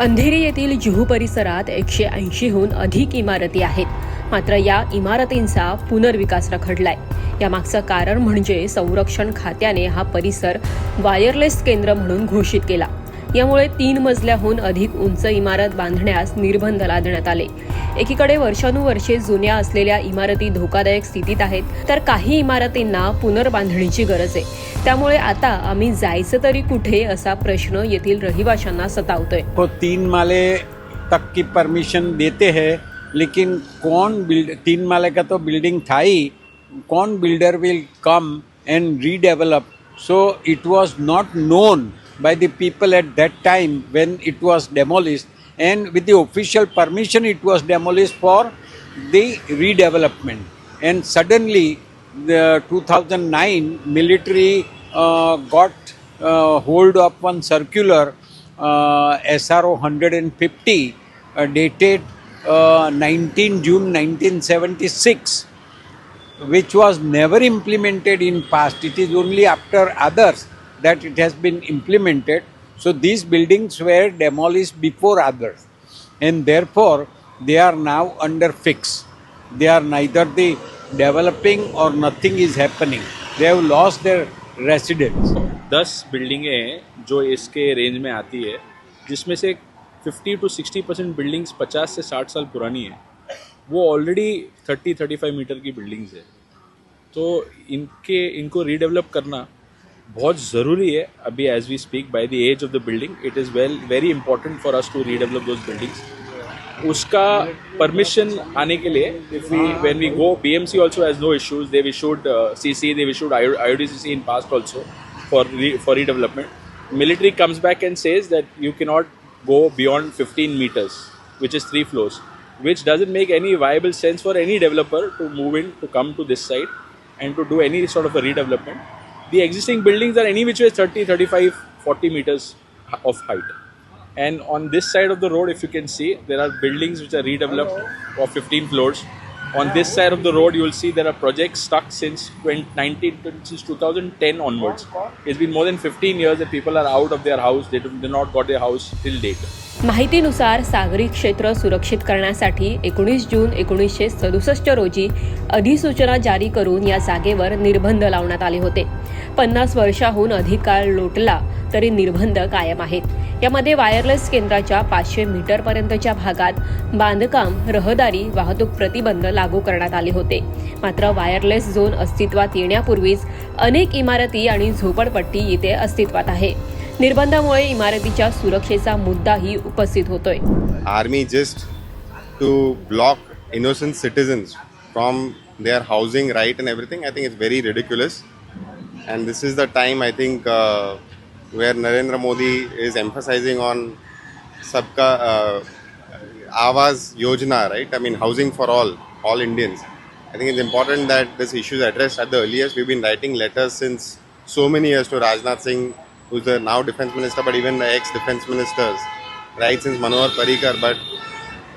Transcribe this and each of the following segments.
अंधेरी येथील जुहू परिसरात एकशे ऐंशीहून अधिक इमारती आहेत. मात्र या इमारतींचा पुनर्विकास रखडलाय. यामागचं कारण म्हणजे संरक्षण खात्याने हा परिसर वायरलेस केंद्र म्हणून घोषित केला. यामुळे तीन मजल्याहून अधिक उंच इमारत बांधण्यास निर्बंध लादण्यात आले. एकीकडे वर्षानुवर्षे जुन्या असलेल्या इमारती धोकादायक स्थितीत आहेत तर काही इमारतींना पुनर्बांधणीची गरज आहे. त्यामुळे आता आम्ही जायचं तरी कुठे असा प्रश्न येथील रहिवाशांना सतावतोय. हो तीन माले तक की परमिशन देते है लेकिन कौन बिल्ड तीन माले का तो बिल्डिंग था ही। कौन builder will come and redevelop so it was not known by the people at that time when it was demolished and with the official permission it was demolished for the redevelopment. And suddenly the 2009 military uh, got uh, hold of one circular uh, SRO 150 uh, dated uh, 19 June 1976 which was never implemented in past. It is only after others that it has been implemented so these buildings were demolished before others and therefore they are now under fix they are neither the developing or nothing is happening they have lost their residence दस बिल्डिंगें हैं जो इसके range में आती है जिसमें से 50 टू 60 परसेंट बिल्डिंग्स 50 से 60 साल पुरानी है वो ऑलरेडी 30 35 मीटर की बिल्डिंग्स है तो इनके इनको रीडेवलप करना बहुत ज़रूरी है अभी as we speak by the age of the building it is well very important for us to redevelop those buildings उसका परमिशन आने के लिए if we when we go BMC also has no issues they issued CC they issued IOD CC in past also for re, for redevelopment military comes back and says that you cannot go beyond 15 meters which is three floors which doesn't make any viable sense for any developer to move in to come to this site and to do any sort of a redevelopment the existing buildings are any which way 30 35 40 meters of height. And on this side of the road if you can see there are buildings which are redeveloped of 15 floors. On this side of the road you will see there are projects stuck since 20, 19 since 2010 onwards. It's been more than 15 years that people are out of their house. They do not got their house till date माहितीनुसार सागरी क्षेत्र सुरक्षित करण्यासाठी एकोणीस जून एकोणीसशे सदुसष्ट रोजी अधिसूचना जारी करून या जागेवर निर्बंध लावण्यात आले होते. पन्नास वर्षाहून अधिक काळ लोटला तरी निर्बंध कायम आहेत. यामध्ये वायरलेस केंद्राच्या पाचशे मीटरपर्यंतच्या भागात बांधकाम रहदारी वाहतूक प्रतिबंध लागू करण्यात आले होते. मात्र वायरलेस झोन अस्तित्वात येण्यापूर्वीच अनेक इमारती आणि झोपडपट्टी इथे अस्तित्वात आहे. निर्बंधामुळे इमारतीच्या सुरक्षेचा मुद्दाही उपस्थित होतोय. Army just to block innocent citizens from their housing right and everything I think it's very ridiculous. And this is the time I think where Narendra Modi is emphasising on सबका आवाज योजना right? I mean housing for all all Indians. I think it's important that this issues address at the earliest we been writing letters since so many years to Rajnath Singh who's the now defense minister but even the ex defense ministers right since Manohar Parikar, but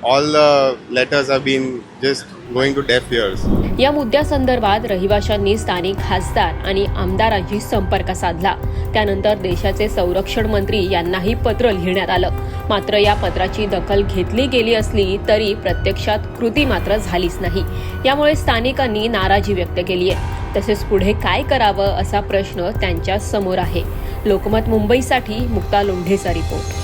all the letters have been just going to deaf ears. या मुद्द्यासंदर्भात रहिवाशांनी स्थानिक खासदार आणि आमदारांशी संपर्क साधला. त्यानंतर देशाचे संरक्षण मंत्री यांनाही पत्र लिहिण्यात आलं. मात्र या पत्राची दखल घेतली गेली असली तरी प्रत्यक्षात कृती मात्र झालीच नाही. यामुळे स्थानिकांनी नाराजी व्यक्त केली आहे तसेच पुढे काय करावं असा प्रश्न त्यांच्यासमोर आहे. लोकमत मुंबईसाठी मुक्ता लोंढेचा रिपोर्ट.